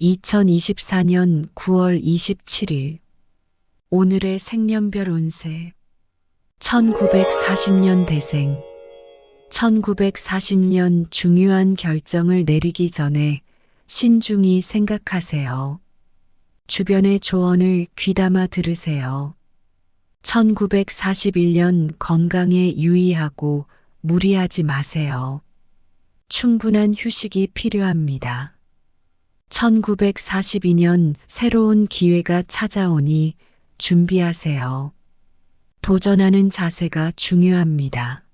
2024년 9월 27일 오늘의 생년별 운세 1940년 대생 1940년 중요한 결정을 내리기 전에 신중히 생각하세요. 주변의 조언을 귀담아 들으세요. 1941년 건강에 유의하고 무리하지 마세요. 충분한 휴식이 필요합니다. 1942년 새로운 기회가 찾아오니 준비하세요. 도전하는 자세가 중요합니다.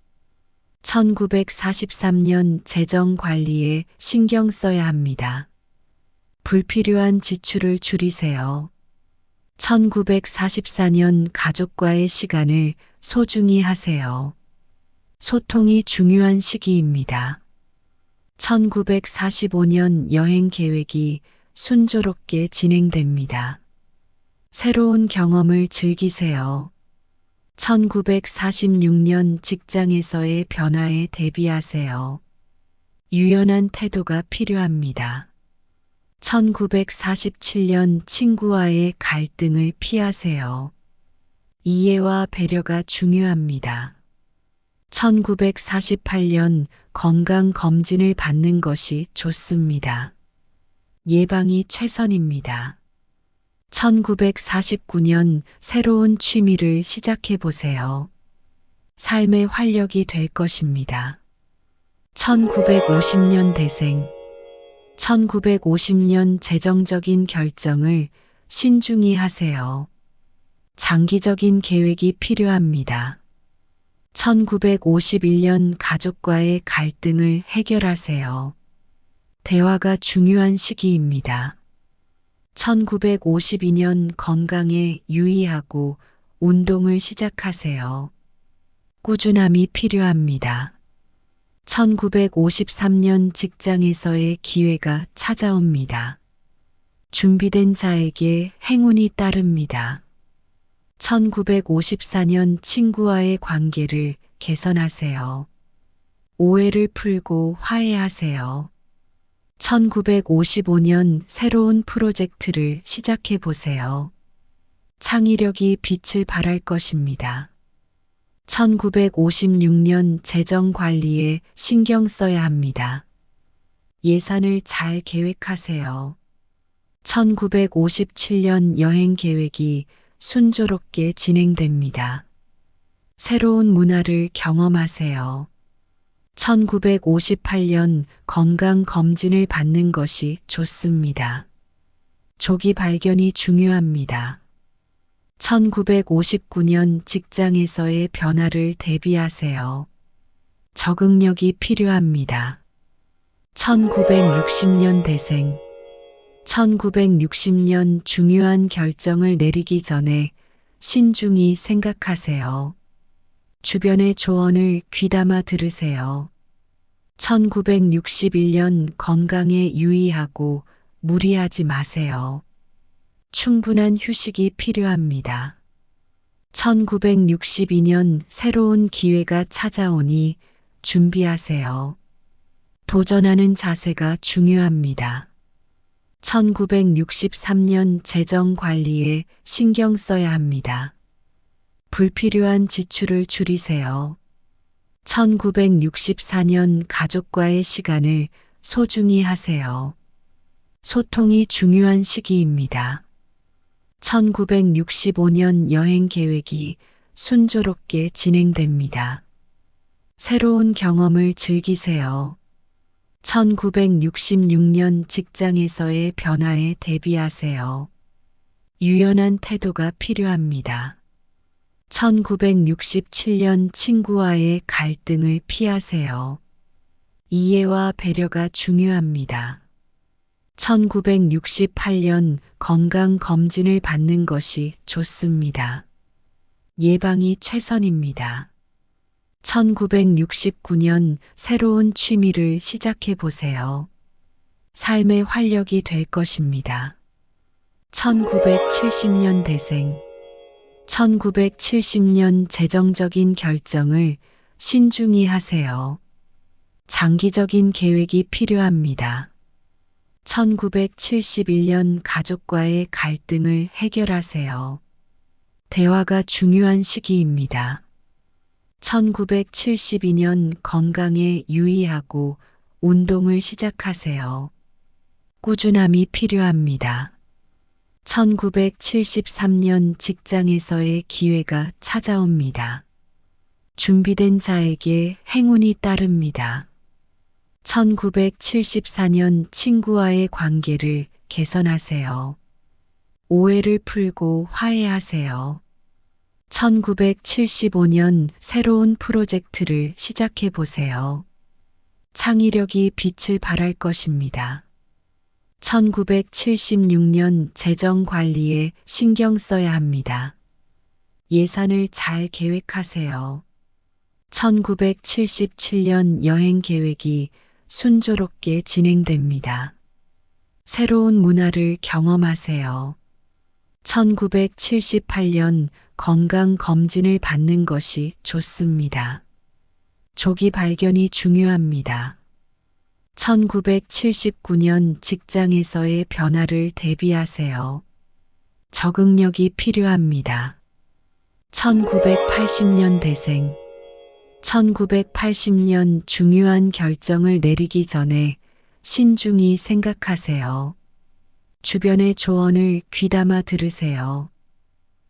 1943년 재정 관리에 신경 써야 합니다. 불필요한 지출을 줄이세요. 1944년 가족과의 시간을 소중히 하세요. 소통이 중요한 시기입니다. 1945년 여행 계획이 순조롭게 진행됩니다. 새로운 경험을 즐기세요. 1946년 직장에서의 변화에 대비하세요. 유연한 태도가 필요합니다. 1947년 친구와의 갈등을 피하세요. 이해와 배려가 중요합니다. 1948년 건강 검진을 받는 것이 좋습니다. 예방이 최선입니다. 1949년 새로운 취미를 시작해 보세요. 삶의 활력이 될 것입니다. 1950년 대생 1950년 재정적인 결정을 신중히 하세요. 장기적인 계획이 필요합니다. 1951년 가족과의 갈등을 해결하세요. 대화가 중요한 시기입니다. 1952년 건강에 유의하고 운동을 시작하세요. 꾸준함이 필요합니다. 1953년 직장에서의 기회가 찾아옵니다. 준비된 자에게 행운이 따릅니다. 1954년 친구와의 관계를 개선하세요. 오해를 풀고 화해하세요. 1955년 새로운 프로젝트를 시작해 보세요. 창의력이 빛을 발할 것입니다. 1956년 재정 관리에 신경 써야 합니다. 예산을 잘 계획하세요. 1957년 여행 계획이 순조롭게 진행됩니다. 새로운 문화를 경험하세요. 1958년 건강 검진을 받는 것이 좋습니다. 조기 발견이 중요합니다. 1959년 직장에서의 변화를 대비하세요. 적응력이 필요합니다. 1960년 대생 1960년 중요한 결정을 내리기 전에 신중히 생각하세요. 주변의 조언을 귀담아 들으세요. 1961년 건강에 유의하고 무리하지 마세요. 충분한 휴식이 필요합니다. 1962년 새로운 기회가 찾아오니 준비하세요. 도전하는 자세가 중요합니다. 1963년 재정 관리에 신경 써야 합니다. 불필요한 지출을 줄이세요. 1964년 가족과의 시간을 소중히 하세요. 소통이 중요한 시기입니다. 1965년 여행 계획이 순조롭게 진행됩니다. 새로운 경험을 즐기세요. 1966년 직장에서의 변화에 대비하세요. 유연한 태도가 필요합니다. 1967년 친구와의 갈등을 피하세요. 이해와 배려가 중요합니다. 1968년 건강 검진을 받는 것이 좋습니다. 예방이 최선입니다. 1969년 새로운 취미를 시작해 보세요. 삶의 활력이 될 것입니다. 1970년 대생 1970년 재정적인 결정을 신중히 하세요. 장기적인 계획이 필요합니다. 1971년 가족과의 갈등을 해결하세요. 대화가 중요한 시기입니다. 1972년 건강에 유의하고 운동을 시작하세요. 꾸준함이 필요합니다. 1973년 직장에서의 기회가 찾아옵니다. 준비된 자에게 행운이 따릅니다. 1974년 친구와의 관계를 개선하세요. 오해를 풀고 화해하세요. 1975년 새로운 프로젝트를 시작해 보세요. 창의력이 빛을 발할 것입니다. 1976년 재정 관리에 신경 써야 합니다. 예산을 잘 계획하세요. 1977년 여행 계획이 순조롭게 진행됩니다. 새로운 문화를 경험하세요. 1978년 건강 검진을 받는 것이 좋습니다. 조기 발견이 중요합니다. 1979년 직장에서의 변화를 대비하세요. 적응력이 필요합니다. 1980년 대생 1980년 중요한 결정을 내리기 전에 신중히 생각하세요. 주변의 조언을 귀담아 들으세요.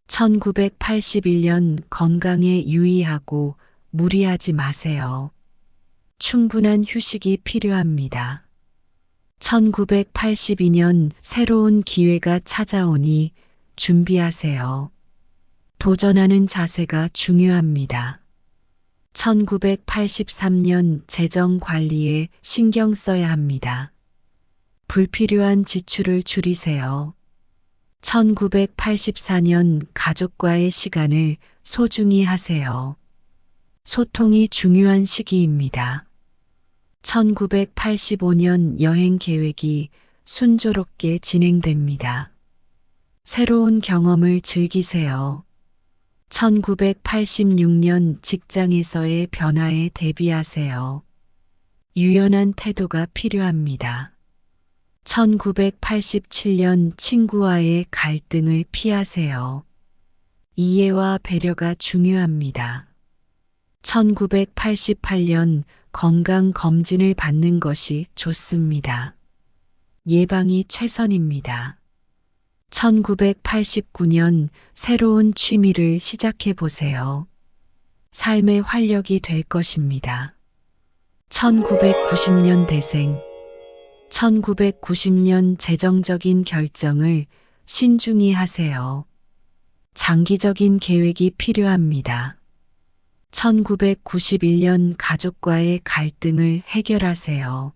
1981년 건강에 유의하고 무리하지 마세요. 충분한 휴식이 필요합니다. 1982년 새로운 기회가 찾아오니 준비하세요. 도전하는 자세가 중요합니다. 1983년 재정 관리에 신경 써야 합니다. 불필요한 지출을 줄이세요. 1984년 가족과의 시간을 소중히 하세요. 소통이 중요한 시기입니다. 1985년 여행 계획이 순조롭게 진행됩니다. 새로운 경험을 즐기세요. 1986년 직장에서의 변화에 대비하세요. 유연한 태도가 필요합니다. 1987년 친구와의 갈등을 피하세요. 이해와 배려가 중요합니다. 1988년 건강 검진을 받는 것이 좋습니다. 예방이 최선입니다. 1989년 새로운 취미를 시작해 보세요. 삶의 활력이 될 것입니다. 1990년 대생 1990년 재정적인 결정을 신중히 하세요. 장기적인 계획이 필요합니다. 1991년 가족과의 갈등을 해결하세요.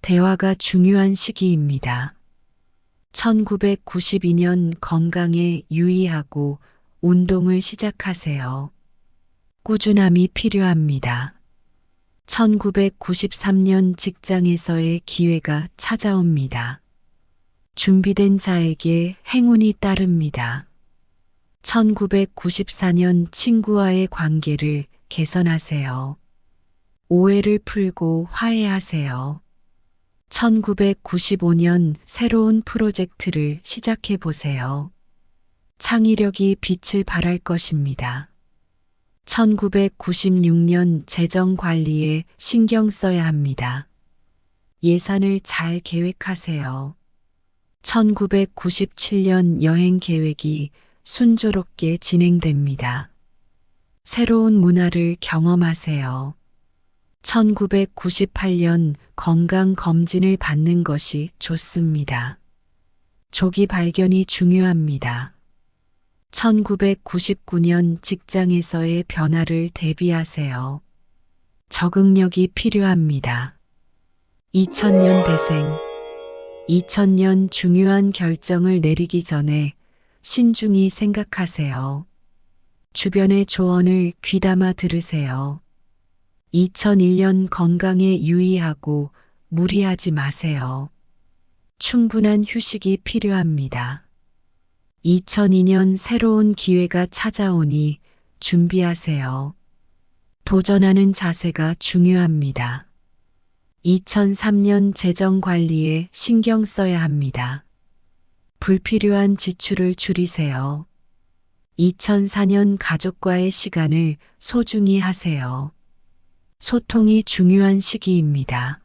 대화가 중요한 시기입니다. 1992년 건강에 유의하고 운동을 시작하세요. 꾸준함이 필요합니다. 1993년 직장에서의 기회가 찾아옵니다. 준비된 자에게 행운이 따릅니다. 1994년 친구와의 관계를 개선하세요. 오해를 풀고 화해하세요. 1995년 새로운 프로젝트를 시작해 보세요. 창의력이 빛을 발할 것입니다. 1996년 재정 관리에 신경 써야 합니다. 예산을 잘 계획하세요. 1997년 여행 계획이 순조롭게 진행됩니다. 새로운 문화를 경험하세요. 1998년 건강 검진을 받는 것이 좋습니다. 조기 발견이 중요합니다. 1999년 직장에서의 변화를 대비하세요. 적응력이 필요합니다. 2000년 대생 2000년 중요한 결정을 내리기 전에 신중히 생각하세요. 주변의 조언을 귀담아 들으세요. 2001년 건강에 유의하고 무리하지 마세요. 충분한 휴식이 필요합니다. 2002년 새로운 기회가 찾아오니 준비하세요. 도전하는 자세가 중요합니다. 2003년 재정 관리에 신경 써야 합니다. 불필요한 지출을 줄이세요. 2004년 가족과의 시간을 소중히 하세요. 소통이 중요한 시기입니다.